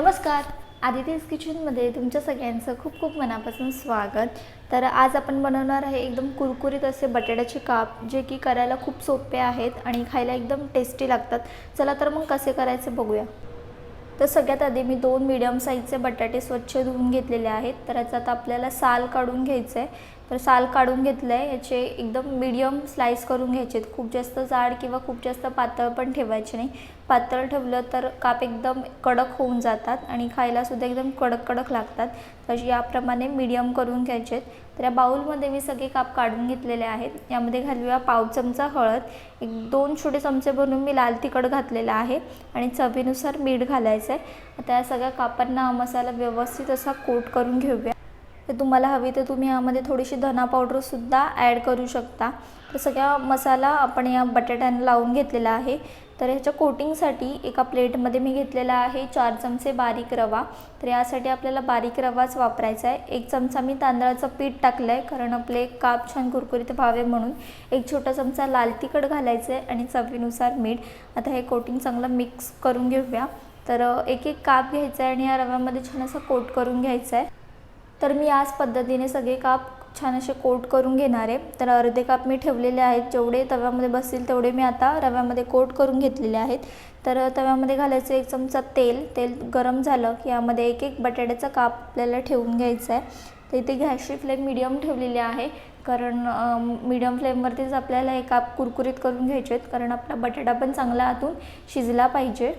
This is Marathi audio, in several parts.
नमस्कार. आदितीज किचनमध्ये तुमच्या सगळ्यांचं खूप खूप मनापासून स्वागत. तर आज आपण बनवणार आहे एकदम कुरकुरीत असे बटाट्याचे काप जे की करायला खूप सोपे आहेत आणि खायला एकदम टेस्टी लागतात. चला तर मग कसे करायचे बघूया. तर सगळ्यात आधी मी दोन मीडियम साईजचे बटाटे स्वच्छ धुवून घेतलेले आहेत. तर याच्यात आपल्याला साल काढून घ्यायचं आहे तर साल काढून घेतलं आहे याचे एकदम मीडियम स्लाईस करून घ्यायचे आहेत खूप जास्त जाड किंवा खूप जास्त पातळ पण ठेवायचे नाही. पातळ ठेवलं तर काप एकदम कडक होऊन जातात आणि खायलासुद्धा एकदम कडक कडक लागतात. तर याप्रमाणे मीडियम करून घ्यायचे आहेत तर या बाऊलमध्ये मी सगळे काप काढून घेतलेले आहेत. यामध्ये घालूया पाव चमचा हळद. एक दोन छोटे चमचे भरून मी लाल तिखट घातलेला आहे आणि चवीनुसार मीठ घालायचं आहे आता या सगळ्या कापांना मसाला व्यवस्थित असा कोट करून घेऊया. तर तुम्हाला हवी तर तुम्ही यामध्ये थोडीशी धना पावडरसुद्धा ॲड करू शकता. तर सगळा मसाला आपण या बटाट्यानं लावून घेतलेला आहे. तर ह्याच्या कोटिंगसाठी एका प्लेटमध्ये मी घेतलेला आहे चार चमचे बारीक रवा. तर यासाठी आपल्याला बारीक रवाच वापरायचा आहे. एक चमचा मी तांदळाचं पीठ टाकलं आहे कारण आपले काप छान कुरकुरीत व्हावे म्हणून. एक छोटा चमचा लाल तिखट घालायचं आहे आणि चवीनुसार मीठ. आता हे कोटिंग चांगलं मिक्स करून घेऊया. तर एक एक काप घ्यायचा आहे आणि या रव्यामध्ये छान असं कोट करून घ्यायचं आहे तर मी याच पद्धतीने सगळे काप छान असे कोट करून घेणार आहे. तर अर्धे काप मी ठेवलेले आहेत. जेवढे तव्यामध्ये बसतील तेवढे मी आता रव्यामध्ये कोट करून घेतलेले आहेत. तर तव्यामध्ये घालायचं एक चमचा तेल. तेल गरम झालं की यामध्ये एक एक बटाट्याचा काप आपल्याला ठेवून घ्यायचा आहे. तर इथे गॅसची फ्लेम मिडियम ठेवलेली आहे. कारण मीडियम फ्लेमवरतीच आपल्याला हे काप कुरकुरीत करून घ्यायचे आहेत. कारण आपला बटाटा पण चांगला आतून शिजला पाहिजे.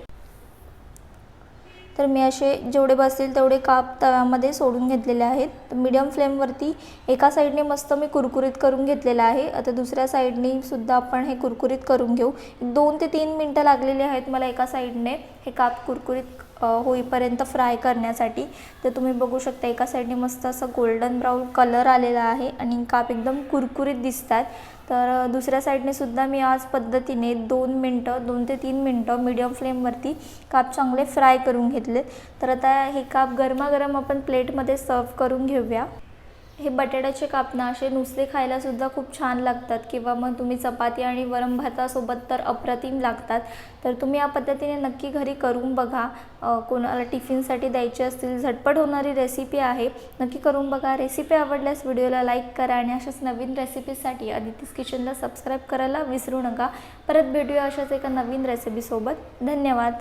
तर मी असे जेवढे बसतील तेवढे काप तव्यामध्ये सोडून घेतलेले आहेत. मीडियम फ्लेमवरती एका साईडने मस्त मी कुरकुरीत करून घेतलेलं आहे. आता दुसऱ्या साईडने सुद्धा आपण हे कुरकुरीत करून घेऊ. दोन ते तीन मिनटं लागलेली आहेत मला एका साईडने हे काप कुरकुरीत होईपर्यंत फ्राय करण्यासाठी. तर तुम्ही बघू शकता एका साईडने मस्त असं गोल्डन ब्राऊन कलर आलेला आहे आणि काप एकदम कुरकुरीत दिसतात. तर दुसऱ्या साईडने सुद्धा मी आज पद्धतीने दोन मिनटं दोन ते तीन मिनटं मीडियम फ्लेमवरती काप चांगले फ्राय करून घेतलेत. तर आता हे काप गरमागरम आपण प्लेटमध्ये सर्व करून घेऊया. हे बटाट्याचे कापणं असे नुसते खायलासुद्धा खूप छान लागतात. किंवा मग तुम्ही चपाती आणि वरम भातासोबत तर अप्रतिम लागतात. तर तुम्ही या पद्धतीने नक्की घरी करून बघा. कोणाला टिफिनसाठी द्यायचे असतील झटपट होणारी रेसिपी आहे. नक्की करून बघा. रेसिपी आवडल्यास व्हिडिओला लाईक करा आणि अशाच नवीन रेसिपीसाठी अदितीस किचनला सबस्क्राईब करायला विसरू नका. परत भेटूया अशाच एका नवीन रेसिपीसोबत धन्यवाद.